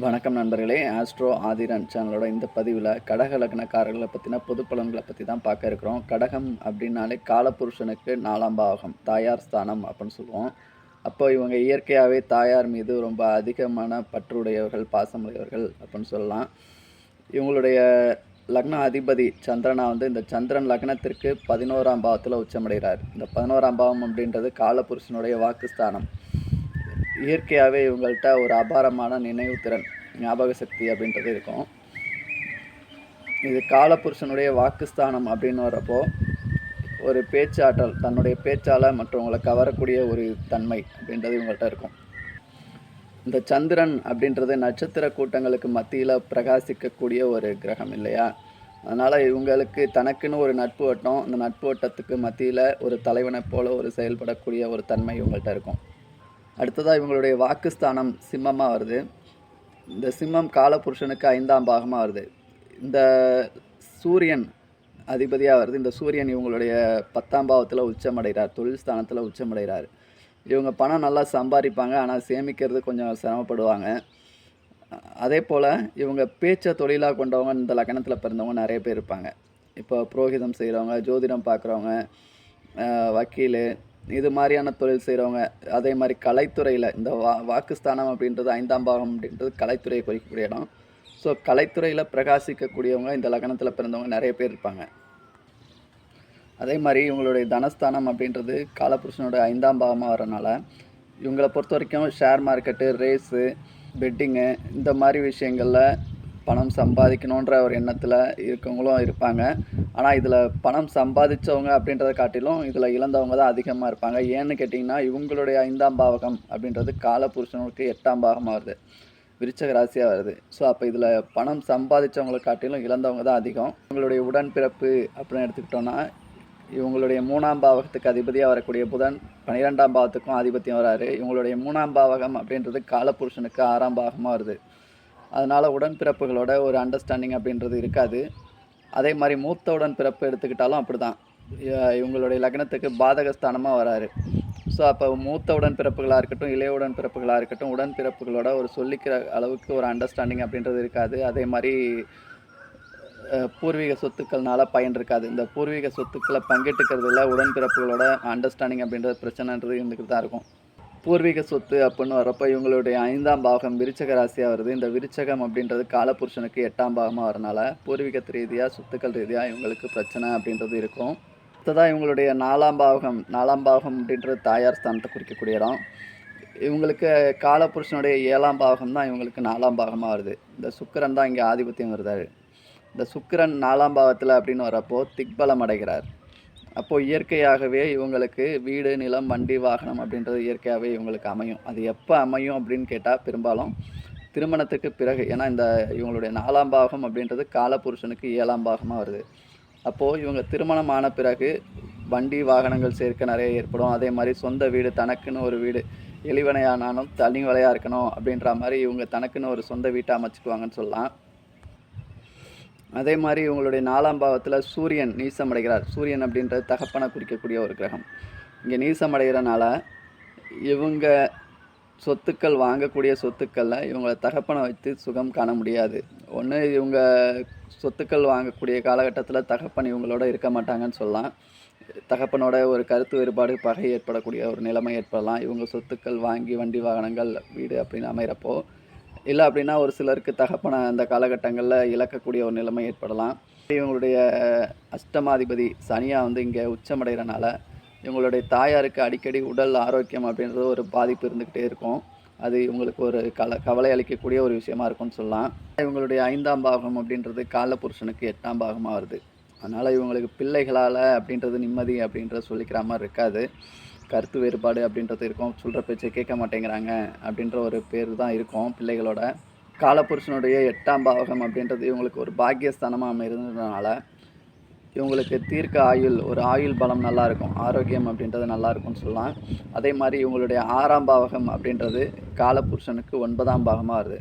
வணக்கம் நண்பர்களே. ஆஸ்ட்ரோ ஆதிரன் சேனலோட இந்த பதிவில் கடக லக்னக்காரர்களை பற்றின பொது பலன்களை பற்றி தான் பார்க்க இருக்கிறோம். கடகம் அப்படின்னாலே காலபுருஷனுக்கு நாலாம் பாகம் தாயார் ஸ்தானம் அப்படின்னு சொல்லுவோம். அப்போ இவங்க இயற்கையாகவே தாயார் மீது ரொம்ப அதிகமான பற்றுடையவர்கள் பாசமுடையவர்கள் அப்படின்னு சொல்லலாம். இவங்களுடைய லக்ன அதிபதி சந்திரனா வந்து இந்த சந்திரன் லக்னத்திற்கு பதினோராம் பாவத்தில் உச்சமடைகிறார். இந்த பதினோராம் பாவம் அப்படின்றது காலபுருஷனுடைய வாக்குஸ்தானம். இயற்கையாகவே இவங்கள்ட்ட ஒரு அபாரமான நினைவு திறன் ஞாபக சக்தி அப்படின்றது இருக்கும். இது காலபுருஷனுடைய வாக்குஸ்தானம் அப்படின்னு வரப்போ ஒரு பேச்சாற்றல் தன்னுடைய பேச்சால் மற்றவங்களை கவரக்கூடிய ஒரு தன்மை அப்படின்றது இவங்கள்ட்ட இருக்கும். இந்த சந்திரன் அப்படின்றது நட்சத்திர கூட்டங்களுக்கு மத்தியில் பிரகாசிக்கக்கூடிய ஒரு கிரகம் இல்லையா? அதனால் இவங்களுக்கு தனக்குன்னு ஒரு நட்பு வட்டம் அந்த நட்பு வட்டத்துக்கு மத்தியில் ஒரு தலைவனை போல ஒரு செயல்படக்கூடிய ஒரு தன்மை இவங்கள்ட்ட இருக்கும். அடுத்ததாக இவங்களுடைய வாக்குஸ்தானம் சிம்மமாக வருது. இந்த சிம்மம் காலபுருஷனுக்கு ஐந்தாம் பாகமாக வருது. இந்த சூரியன் அதிபதியாக வருது. இந்த சூரியன் இவங்களுடைய பத்தாம் பாவத்தில் உச்சமடைகிறார். தொழில் ஸ்தானத்தில் உச்சமடைகிறார். இவங்க பணம் நல்லா சம்பாதிப்பாங்க. ஆனால் சேமிக்கிறது கொஞ்சம் சிரமப்படுவாங்க. அதே போல் இவங்க பேச்சை தொழிலாக கொண்டவங்க இந்த லக்கணத்தில் பிறந்தவங்க நிறைய பேர் இருப்பாங்க. இப்போ புரோகிதம் செய்கிறவங்க ஜோதிடம் பார்க்குறவங்க வக்கீல் இது மாதிரியான தொழில் செய்கிறவங்க அதே மாதிரி கலைத்துறையில் இந்த வா வாக்குஸ்தானம் அப்படின்றது ஐந்தாம் பாகம் அப்படின்றது கலைத்துறையை குறிக்கக்கூடிய இடம். ஸோ கலைத்துறையில் பிரகாசிக்கக்கூடியவங்க இந்த லக்னத்தில் பிறந்தவங்க நிறைய பேர் இருப்பாங்க. அதே மாதிரி இவங்களுடைய தனஸ்தானம் அப்படின்றது காலபுருஷனோட ஐந்தாம் பாகமாக வரனால இவங்களை பொறுத்த வரைக்கும் ஷேர் மார்க்கெட்டு ரேஸு பெட்டிங்கு இந்த மாதிரி விஷயங்களில் பணம் சம்பாதிக்கணுன்ற ஒரு எண்ணத்தில் இருக்கவங்களும் இருப்பாங்க. ஆனால் இதில் பணம் சம்பாதிச்சவங்க அப்படின்றத காட்டிலும் இதில் இழந்தவங்க தான் அதிகமாக இருப்பாங்க. ஏன்னு கேட்டிங்கன்னா இவங்களுடைய ஐந்தாம் பாவகம் அப்படின்றது காலபுருஷனுக்கு எட்டாம் பாகமாக வருது. விருச்சக ராசியாக வருது. ஸோ அப்போ இதில் பணம் சம்பாதிச்சவங்களை காட்டிலும் இழந்தவங்க தான் அதிகம். இவங்களுடைய உடன்பிறப்பு அப்படின்னு எடுத்துக்கிட்டோன்னா இவங்களுடைய மூணாம் பாவகத்துக்கு அதிபதியாக வரக்கூடிய புதன் பன்னிரெண்டாம் பாவத்துக்கும் ஆதிபத்தியம் வராரு. இவங்களுடைய மூணாம் பாவகம் அப்படின்றது காலபுருஷனுக்கு ஆறாம் பாகமாக வருது. அதனால் உடன்பிறப்புகளோட ஒரு அண்டர்ஸ்டாண்டிங் அப்படின்றது இருக்காது. அதே மாதிரி மூத்த உடன்பிறப்பு எடுத்துக்கிட்டாலும் அப்படி தான் இவங்களுடைய லக்னத்துக்கு பாதகஸ்தானமாக வராரு. ஸோ அப்போ மூத்த உடன்பிறப்புகளாக இருக்கட்டும் இளைய உடன்பிறப்புகளாக இருக்கட்டும் உடன்பிறப்புகளோட ஒரு சொல்லிக்கிற அளவுக்கு ஒரு அண்டர்ஸ்டாண்டிங் அப்படின்றது இருக்காது. அதே மாதிரி பூர்வீக சொத்துக்கள்னால பயன் இருக்காது. இந்த பூர்வீக சொத்துக்களை பங்கிட்டுக்கிறதுல உடன்பிறப்புகளோட அண்டர்ஸ்டாண்டிங் அப்படின்றது பிரச்சனைன்றது இருந்துக்கிட்டு தான் இருக்கும். பூர்வீக சொத்து அப்படின்னு வரப்போ இவங்களுடைய ஐந்தாம் பாகம் விருச்சக ராசியாக வருது. இந்த விருச்சகம் அப்படின்றது காலபுருஷனுக்கு எட்டாம் பாகமாக வரனால பூர்வீகத்து ரீதியாக சொத்துக்கள் ரீதியாக இவங்களுக்கு பிரச்சனை அப்படின்றது இருக்கும். அடுத்ததாக இவங்களுடைய நாலாம் பாகம். நாலாம் பாகம் அப்படின்றது தாயார் ஸ்தானத்தை குறிக்கக்கூடிய இடம். இவங்களுக்கு காலபுருஷனுடைய ஏழாம் பாகம் தான் இவங்களுக்கு நாலாம் பாகமாக வருது. இந்த சுக்கிரன் தான் இங்கே ஆதிபத்தியம் வருதாரு. இந்த சுக்கிரன் நாலாம் பாகத்தில் அப்படின்னு வரப்போ திக்பலம் அடைகிறார். அப்போது இயற்கையாகவே இவங்களுக்கு வீடு நிலம் வண்டி வாகனம் அப்படின்றது இயற்கையாகவே இவங்களுக்கு அமையும். அது எப்போ அமையும் அப்படின்னு கேட்டால் பெரும்பாலும் திருமணத்துக்கு பிறகு. ஏன்னா இந்த இவங்களுடைய நாலாம் பாகம் அப்படின்றது காலபுருஷனுக்கு ஏழாம் பாகமாக வருது. அப்போது இவங்க திருமணம் ஆன பிறகு வண்டி வாகனங்கள் சேர்க்க நிறைய ஏற்படும். அதே மாதிரி சொந்த வீடு தனக்குன்னு ஒரு வீடு எளிவனையானாலும் தனி வலையாக இருக்கணும் அப்படின்ற மாதிரி இவங்க தனக்குன்னு ஒரு சொந்த வீட்டை அமைச்சுக்குவாங்கன்னு சொல்லலாம். அதே மாதிரி இவங்களுடைய நாலாம் பாவத்தில் சூரியன் நீசமடைகிறார். சூரியன் அப்படின்றது தகப்பனை குறிக்கக்கூடிய ஒரு கிரகம். இங்கே நீசமடைகிறனால இவங்க சொத்துக்கள் வாங்கக்கூடிய சொத்துக்களில் இவங்களை தகப்பனை வைத்து சுகம் காண முடியாது. ஒன்று இவங்க சொத்துக்கள் வாங்கக்கூடிய காலகட்டத்தில் தகப்பன் இவங்களோட இருக்க மாட்டாங்கன்னு சொல்லலாம். தகப்பனோட ஒரு கருத்து வேறுபாடு பகை ஏற்படக்கூடிய ஒரு நிலைமை ஏற்படலாம். இவங்க சொத்துக்கள் வாங்கி வண்டி வாகனங்கள் வீடு அப்படின்னு அமைகிறப்போ இல்லை அப்படின்னா ஒரு சிலருக்கு தகப்பனை அந்த காலகட்டங்களில் இழக்கக்கூடிய ஒரு நிலைமை ஏற்படலாம். இவங்களுடைய அஷ்டமாதிபதி சனியாக வந்து இங்கே உச்சமடைகிறனால இவங்களுடைய தாயாருக்கு அடிக்கடி உடல் ஆரோக்கியம் அப்படின்றது ஒரு பாதிப்பு இருந்துக்கிட்டே இருக்கும். அது இவங்களுக்கு ஒரு கல கவலை அளிக்கக்கூடிய ஒரு விஷயமா இருக்கும்னு சொல்லலாம். இவங்களுடைய ஐந்தாம் பாகம் அப்படின்றது காலபுருஷனுக்கு எட்டாம் பாகமாக வருது. அதனால் இவங்களுக்கு பிள்ளைகளால் அப்படின்றது நிம்மதி அப்படின்றத சொல்லிக்கிற மாதிரி இருக்காது. கருத்து வேறுபாடு அப்படின்றது இருக்கும். சொல்கிற பேச்சை கேட்க மாட்டேங்கிறாங்க அப்படின்ற ஒரு பேர் தான் இருக்கும் பிள்ளைகளோட. காலபுருஷனுடைய எட்டாம் பாவகம் அப்படின்றது இவங்களுக்கு ஒரு பாக்கியஸ்தானமாக அமைந்ததுனால இவங்களுக்கு தீர்க்க ஆயுள் ஒரு ஆயுள் பலம் நல்லாயிருக்கும் ஆரோக்கியம் அப்படின்றது நல்லாயிருக்கும்னு சொல்லலாம். அதே மாதிரி இவங்களுடைய ஆறாம் பாவகம் அப்படின்றது காலபுருஷனுக்கு ஒன்பதாம் பாகமாக வருது.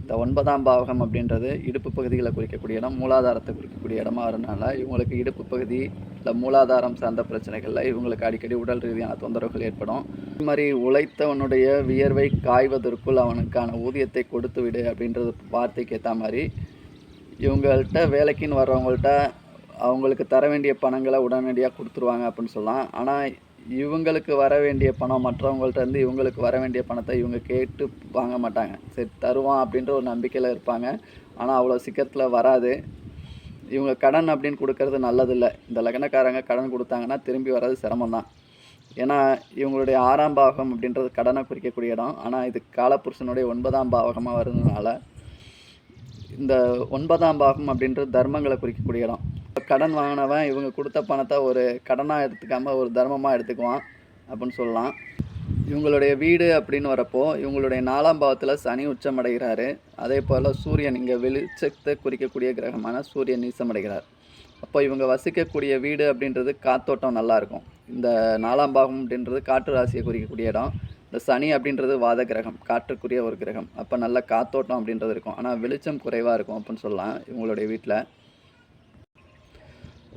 இந்த ஒன்பதாம் பாவகம் அப்படின்றது இடுப்பு பகுதிகளை குறிக்கக்கூடிய இடம் மூலாதாரத்தை குறிக்கக்கூடிய இடமா வரனால இவங்களுக்கு இடுப்பு பகுதி இல்லை மூலாதாரம் சார்ந்த பிரச்சனைகளில் இவங்களுக்கு அடிக்கடி உடல் ரீதியான தொந்தரவுகள் ஏற்படும். இது மாதிரி உழைத்தவனுடைய வியர்வை காய்வதற்குள் அவனுக்கான ஊதியத்தை கொடுத்து விடு அப்படின்றது வார்த்தைக்கு ஏற்ற மாதிரி இவங்கள்ட்ட வேலைக்குன்னு வர்றவங்கள்ட்ட அவங்களுக்கு தர வேண்டிய பணங்களை உடனடியாக கொடுத்துருவாங்க அப்படின்னு சொல்லலாம். ஆனால் இவங்களுக்கு வர வேண்டிய பணம் மற்றவங்கள்ட்ட இருந்து இவங்களுக்கு வர வேண்டிய பணத்தை இவங்க கேட்டு வாங்க மாட்டாங்க. சரி தருவான் அப்படின்ற ஒரு நம்பிக்கையில் இருப்பாங்க. ஆனால் அவ்வளோ சீக்கிரத்தில் வராது. இவங்க கடன் அப்படின்னு கொடுக்கறது நல்லதில்லை. இந்த லக்னக்காரங்க கடன் கொடுத்தாங்கன்னா திரும்பி வர்றது சிரமம்தான். ஏன்னா இவங்களுடைய ஆறாம் பாவகம் அப்படின்றது கடனை குறிக்கக்கூடிய இடம். ஆனால் இது காலப்புருஷனுடைய ஒன்பதாம் பாவகமாக வருதுனால இந்த ஒன்பதாம் பாகம் அப்படின்றது தர்மங்களை குறிக்கக்கூடிய இடம். கடன் வாங்கினவன் இவங்க கொடுத்த பணத்தை ஒரு கடனாக எடுத்துக்காமல் ஒரு தர்மமாக எடுத்துக்குவான் அப்படின்னு சொல்லலாம். இவங்களுடைய வீடு அப்படின்னு வரப்போ இவங்களுடைய நாலாம் பாவத்தில் சனி உச்சமடைகிறாரு. அதே போல் சூரியன் இங்கே வெளிச்சத்தை குறிக்கக்கூடிய கிரகமான சூரியன் நீசமடைகிறார். அப்போ இவங்க வசிக்கக்கூடிய வீடு அப்படின்றது காத்தோட்டம் நல்லாயிருக்கும். இந்த நாலாம் பாகம் அப்படின்றது காற்று ராசியை குறிக்கக்கூடிய இடம். இந்த சனி அப்படின்றது வாத கிரகம் காற்றுக்குரிய ஒரு கிரகம். அப்போ நல்ல காத்தோட்டம் அப்படின்றது இருக்கும். ஆனால் வெளிச்சம் குறைவாக இருக்கும் அப்படின்னு சொல்லலாம் இவங்களுடைய வீட்டில்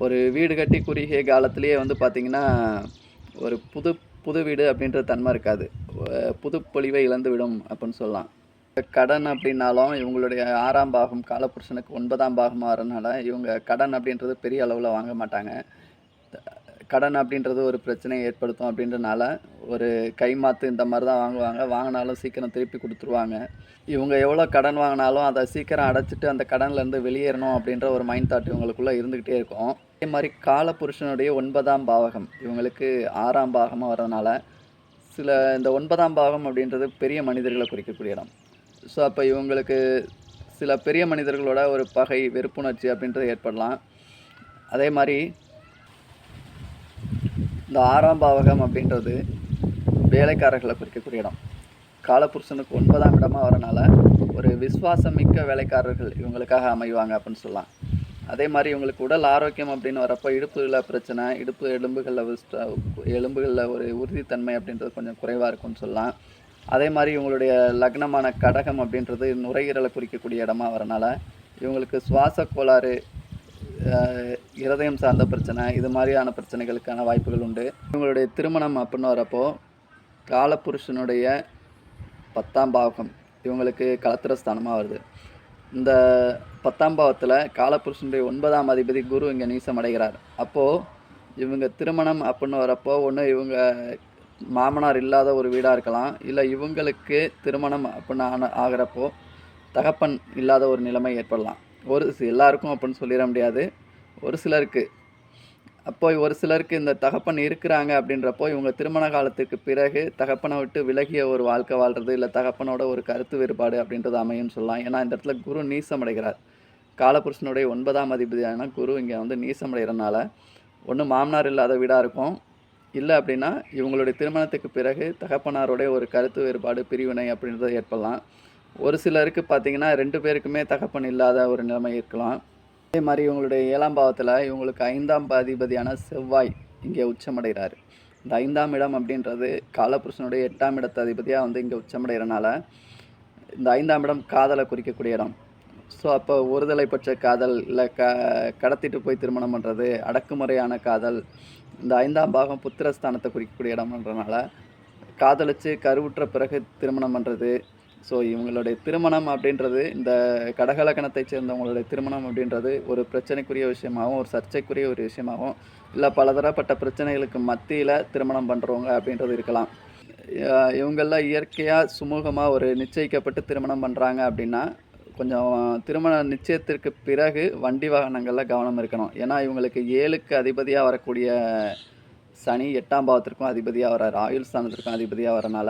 ஒரு வீடு கட்டி குறுகிய காலத்திலேயே வந்து பார்த்திங்கன்னா ஒரு புது புது வீடு அப்படின்ற தன்மை இருக்காது. புதுப்பொழிவை இழந்துவிடும் இழந்து விடும் அப்படின்னு சொல்லலாம். கடன் அப்படின்னாலும் இவங்களுடைய ஆறாம் பாகம் காலப்புருஷனுக்கு ஒன்பதாம் பாகமாக வரனால இவங்க கடன் அப்படின்றது பெரிய அளவில் வாங்க மாட்டாங்க. கடன் அப்படின்றது ஒரு பிரச்சனையை ஏற்படுத்தும் அப்படின்றனால ஒரு கைமாத்து இந்த மாதிரி தான் வாங்குவாங்க. வாங்கினாலும் சீக்கிரம் திருப்பி கொடுத்துருவாங்க. இவங்க எவ்வளோ கடன் வாங்கினாலும் அதை சீக்கிரம் அடைச்சிட்டு அந்த கடன்லேருந்து வெளியேறணும் அப்படின்ற ஒரு மைண்ட் தாட் இவங்களுக்குள்ளே இருந்துக்கிட்டே இருக்கும். அதே மாதிரி காலபுருஷனுடைய ஒன்பதாம் பாவகம். இவங்களுக்கு ஆறாம் பாகமாக வரதுனால சில இந்த ஒன்பதாம் பாகம் அப்படின்றது பெரிய மனிதர்களை குறிக்கக்கூடிய இடம். ஸோ அப்போ இவங்களுக்கு சில பெரிய மனிதர்களோட ஒரு பகை வெறுப்புணர்ச்சி அப்படின்றது ஏற்படலாம். அதே மாதிரி இந்த ஆறாம் பாவகம் அப்படின்றது வேலைக்காரர்களை குறிக்கக்கூடிய இடம். காலபுருஷனுக்கு ஒன்பதாம் இடமாக வரனால ஒரு விஸ்வாசமிக்க மிக்க வேலைக்காரர்கள் இவங்களுக்காக அமைவாங்க அப்படின்னு சொல்லலாம். அதே மாதிரி இவங்களுக்கு உடல் ஆரோக்கியம் அப்படின்னு வரப்போ இடுப்புகளில் பிரச்சனை இடுப்பு எலும்புகளில் எலும்புகளில் ஒரு உறுதித்தன்மை அப்படின்றது கொஞ்சம் குறைவாக இருக்கும்னு சொல்லலாம். அதே மாதிரி இவங்களுடைய லக்னமான கடகம் அப்படின்றது நுரையீரலை குறிக்கக்கூடிய இடமா வரனால இவங்களுக்கு சுவாச கோளாறு இருதயம் சார்ந்த பிரச்சனை இது மாதிரியான பிரச்சனைகளுக்கான வாய்ப்புகள் உண்டு. இவங்களுடைய திருமணம் அப்படின்னு வரப்போ காலபுருஷனுடைய பத்தாம் பாவகம் இவங்களுக்கு கலத்திர ஸ்தானமாக வருது. இந்த பத்தாம் பாவத்தில் காலபுருஷனுடைய ஒன்பதாம் அதிபதி குரு இங்கே நீசம் அடைகிறார் அப்போது இவங்க திருமணம் அப்படின்னு வரப்போ ஒன்று இவங்க மாமனார் இல்லாத ஒரு வீடாக இருக்கலாம். இல்லை இவங்களுக்கு திருமணம் அப்படின்னு ஆன ஆகிறப்போ தகப்பன் இல்லாத ஒரு நிலைமை ஏற்படலாம். ஒரு எல்லாருக்கும் அப்படின்னு சொல்லிட முடியாது. ஒரு சிலருக்கு அப்போ ஒரு சிலருக்கு இந்த தகப்பன் இருக்கிறாங்க அப்படின்றப்போ இவங்க திருமண காலத்துக்கு பிறகு தகப்பனை விட்டு விலகிய ஒரு வாழ்க்கை வாழ்றது இல்லை தகப்பனோட ஒரு கருத்து வேறுபாடு அப்படின்றது அமையும்னு சொல்லலாம். ஏன்னா இந்த இடத்துல குரு நீசமடைகிறார். காலபுருஷனுடைய ஒன்பதாம் அதிபதியான குரு இங்கே வந்து நீசமடைகிறனால ஒன்று மாமனார் இல்லாத வீடாக இருக்கும். இல்லை அப்படின்னா இவங்களுடைய திருமணத்துக்கு பிறகு தகப்பனாருடைய ஒரு கருத்து வேறுபாடு பிரிவினை அப்படின்றத ஏற்படலாம். ஒரு சிலருக்கு பார்த்தீங்கன்னா ரெண்டு பேருக்குமே தகப்பன் இல்லாத ஒரு நிலைமை இருக்கலாம். அதே மாதிரி இவங்களுடைய ஏழாம் பாவத்தில் இவங்களுக்கு ஐந்தாம் அதிபதியான செவ்வாய் இங்கே உச்சமடைகிறார் இந்த ஐந்தாம் இடம் அப்படின்றது காலபுருஷனுடைய எட்டாம் இடத்து அதிபதியாக வந்து இங்கே உச்சமடைகிறனால இந்த ஐந்தாம் இடம் காதலை குறிக்கக்கூடிய இடம். ஸோ அப்போ ஒருதலை பட்ச காதல் இல்லை க கடத்திட்டு போய் திருமணம் பண்ணுறது அடக்குமுறையான காதல் இந்த ஐந்தாம் பாகம் புத்திரஸ்தானத்தை குறிக்கக்கூடிய இடம்ன்றனால காதலிச்சு கருவுற்ற பிறகு திருமணம் பண்ணுறது ஸோ இவங்களுடைய திருமணம் அப்படின்றது இந்த கடகலக்கணத்தை சேர்ந்தவங்களுடைய திருமணம் அப்படின்றது ஒரு பிரச்சனைக்குரிய விஷயமாகவும் ஒரு சர்ச்சைக்குரிய ஒரு விஷயமாகவும் இல்லை பலதரப்பட்ட பிரச்சனைகளுக்கு மத்தியில் திருமணம் பண்ணுறவங்க அப்படின்றது இருக்கலாம். இவங்கெல்லாம் இயற்கையாக சுமூகமாக ஒரு நிச்சயிக்கப்பட்டு திருமணம் பண்ணுறாங்க அப்படின்னா கொஞ்சம் திருமண நிச்சயத்திற்கு பிறகு வண்டி வாகனங்களில் கவனம் இருக்கணும். ஏன்னா இவங்களுக்கு ஏழுக்கு அதிபதியாக வரக்கூடிய சனி எட்டாம் பாவத்திற்கும் அதிபதியாக வர ஆயுள் ஸ்தானத்திற்கும் அதிபதியாக வரனால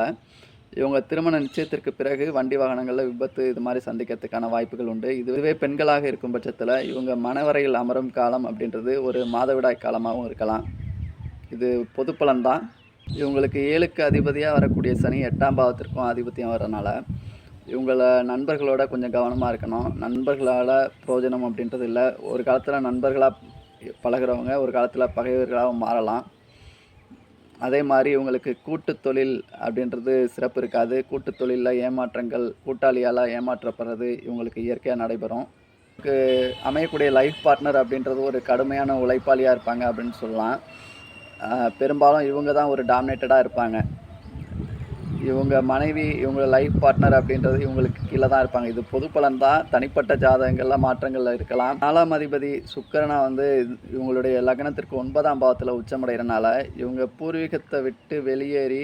இவங்க திருமண நிச்சயத்திற்கு பிறகு வண்டி வாகனங்களில் விபத்து இது மாதிரி சந்திக்கிறதுக்கான வாய்ப்புகள் உண்டு. இதுவே பெண்களாக இருக்கும் பட்சத்தில் இவங்க மனவரையில் அமரும் காலம் அப்படின்றது ஒரு மாதவிடாய் காலமாகவும் இருக்கலாம். இது பொது பலன்தான். இவங்களுக்கு ஏழுக்கு அதிபதியாக வரக்கூடிய சனி எட்டாம் பாவத்திற்கும் ஆதிபத்தியம் வரனால இவங்கள நண்பர்களோட கொஞ்சம் கவனமாக இருக்கணும். நண்பர்களால் பிரோஜனம் அப்படின்றது இல்லை. ஒரு காலத்தில் நண்பர்களாக பழகுறவங்க ஒரு காலத்தில் பகைவர்களாகவும் மாறலாம். அதே மாதிரி இவங்களுக்கு கூட்டு தொழில் அப்படின்றது சிறப்பு இருக்காது. கூட்டு தொழிலில் ஏமாற்றங்கள் கூட்டாளியால் ஏமாற்றப்படுறது இவங்களுக்கு இயற்கையாக நடைபெறும். இவங்களுக்கு அமையக்கூடிய லைஃப் பார்ட்னர் அப்படின்றது ஒரு கடுமையான உழைப்பாளியாக இருப்பாங்க அப்படின்னு சொல்லலாம். பெரும்பாலும் இவங்க தான் ஒரு டாமினேட்டடாக இருப்பாங்க. இவங்க மனைவி இவங்க லைஃப் பார்ட்னர் அப்படின்றது இவங்களுக்கு கீழே தான் இருப்பாங்க. இது பொது பலன் தான். தனிப்பட்ட ஜாதகங்களில் மாற்றங்களில் இருக்கலாம். நாலாம் அதிபதி சுக்கரனா வந்து இவங்களுடைய லக்னத்திற்கு ஒன்பதாம் பாவத்தில் உச்சமடைகிறனால இவங்க பூர்வீகத்தை விட்டு வெளியேறி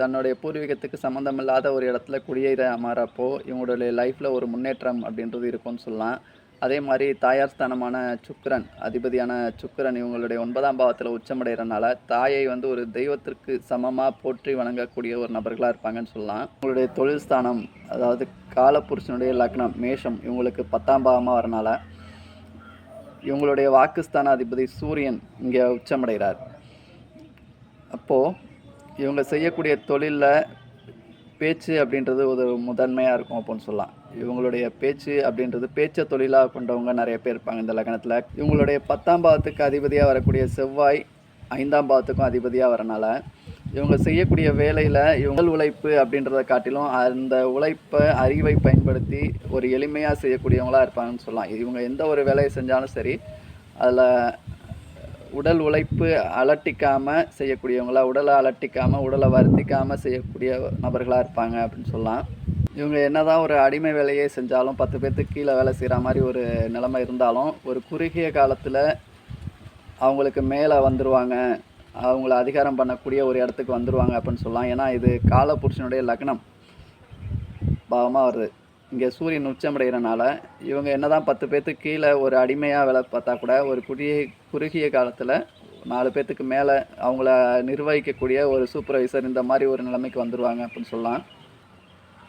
தன்னுடைய பூர்வீகத்துக்கு சம்மந்தமில்லாத ஒரு இடத்துல குடியேற அமரப்போ இவங்களுடைய லைஃப்பில் ஒரு முன்னேற்றம் அப்படின்றது இருக்கும்னு சொல்லலாம். அதே மாதிரி தாயார் ஸ்தானமான சுக்கிரன் அதிபதியான சுக்கரன் இவங்களுடைய ஒன்பதாம் பாவத்தில் உச்சமடைகிறனால தாயை வந்து ஒரு தெய்வத்திற்கு சமமாக போற்றி வணங்கக்கூடிய ஒரு நபர்களாக இருப்பாங்கன்னு சொல்லலாம். இவங்களுடைய தொழில் ஸ்தானம் அதாவது காலபுருஷனுடைய லக்னம் மேஷம் இவங்களுக்கு பத்தாம் பாவமாக வரனால இவங்களுடைய வாக்குஸ்தான அதிபதி சூரியன் இங்கே உச்சமடைகிறார். அப்போது இவங்க செய்யக்கூடிய தொழிலில் பேச்சு அப்படின்றது ஒரு முதன்மையாக இருக்கும் அப்படின்னு சொல்லலாம். இவங்களுடைய பேச்சு அப்படின்றது பேச்ச தொழிலாக கொண்டவங்க நிறைய பேர் இருப்பாங்க இந்த லக்னத்தில். இவங்களுடைய பத்தாம் பாவத்துக்கு அதிபதியாக வரக்கூடிய செவ்வாய் ஐந்தாம் பாவத்துக்கும் அதிபதியாக வரனால இவங்க செய்யக்கூடிய வேலையில் இவங்க உழைப்பு அப்படின்றத காட்டிலும் அந்த உழைப்பை அறிவை பயன்படுத்தி ஒரு எளிமையாக செய்யக்கூடியவங்களாக இருப்பாங்கன்னு சொல்லலாம். இவங்க எந்த ஒரு வேலையை செஞ்சாலும் சரி அதில் உடல் உழைப்பு அலட்டிக்காமல் செய்யக்கூடியவங்களா உடலை அலட்டிக்காமல் உடலை வருத்திக்காமல் செய்யக்கூடிய நபர்களாக இருப்பாங்க அப்படின்னு சொல்லலாம். இவங்க என்னதான் ஒரு அடிமை வேலையே செஞ்சாலும் பத்து பேர்த்துக்கு கீழே வேலை செய்கிற மாதிரி ஒரு நிலைமை இருந்தாலும் ஒரு குறுகிய காலத்தில் அவங்களுக்கு மேலே வந்துடுவாங்க அவங்கள அதிகாரம் பண்ணக்கூடிய ஒரு இடத்துக்கு வந்துடுவாங்க அப்படின்னு சொல்லலாம். ஏன்னா இது காலபுருஷனுடைய லக்னம். பாவமாக வருது. இங்கே சூரியன் உச்சமடைகிறனால இவங்க என்னதான் பத்து பேர்த்துக்கு கீழே ஒரு அடிமையாக வேலை பார்த்தா கூட ஒரு குறுகிய குறுகிய காலத்தில் நாலு பேர்த்துக்கு மேலே அவங்கள நிர்வகிக்கக்கூடிய ஒரு சூப்பர்வைசர் இந்த மாதிரி ஒரு நிலைமைக்கு வந்துடுவாங்க அப்படின்னு சொல்லலாம்.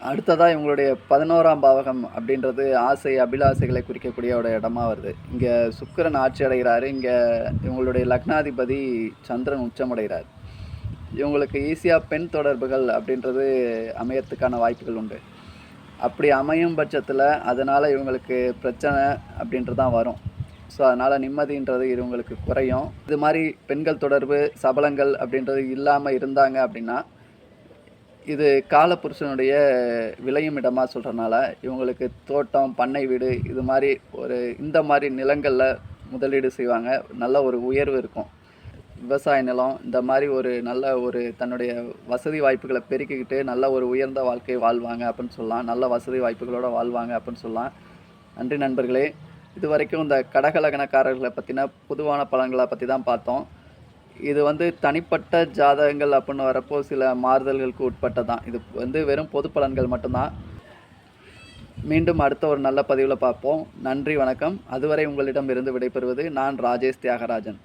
அடுத்ததாக இவங்களுடைய பதினோராம் பாவகம் அப்படின்றது ஆசை அபிலாசைகளை குறிக்கக்கூடிய ஒரு இடமா வருது. இங்கே சுக்கிரன் ஆட்சி அடைகிறாரு. இங்கே இவங்களுடைய லக்னாதிபதி சந்திரன் உச்சமடைகிறார். இவங்களுக்கு ஈஸியாக பெண் தொடர்புகள் அப்படின்றது அமையறதுக்கான வாய்ப்புகள் உண்டு. அப்படி அமையும் பட்சத்தில் அதனால் இவங்களுக்கு பிரச்சனை அப்படின்றது தான் வரும். ஸோ அதனால் நிம்மதின்றது இவங்களுக்கு குறையும். இது மாதிரி பெண்கள் தொடர்பு சபலங்கள் அப்படின்றது இல்லாமல் இருந்தாங்க அப்படின்னா இது காலபுருஷனுடைய விளையும் இடமாக சொல்கிறனால இவங்களுக்கு தோட்டம் பண்ணை வீடு இது மாதிரி ஒரு இந்த மாதிரி நிலங்களில் முதலீடு செய்வாங்க. நல்ல ஒரு உயர்வு இருக்கும். விவசாய நிலம் இந்த மாதிரி ஒரு நல்ல ஒரு தன்னுடைய வசதி வாய்ப்புகளை பெருக்கிக்கிட்டு நல்ல ஒரு உயர்ந்த வாழ்க்கை வாழ்வாங்க அப்படின்னு சொல்லலாம். நல்ல வசதி வாய்ப்புகளோட வாழ்வாங்க அப்படின்னு சொல்லலாம். நன்றி நண்பர்களே. இது வரைக்கும் இந்த கடகலகணக்காரர்களை பற்றின பொதுவான பலன்களை பற்றி தான் பார்த்தோம். இது வந்து தனிப்பட்ட ஜாதகங்கள் அப்படின்னு வரப்போ சில மாறுதல்களுக்கு உட்பட்டதான் இது வந்து வெறும் பொது பலன்கள் மட்டும்தான். மீண்டும் அடுத்த ஒரு நல்ல பதிவில் பார்ப்போம். நன்றி வணக்கம். அதுவரை உங்களிடம் இருந்து விடைபெறுவது நான் ராஜேஷ் தியாகராஜன்.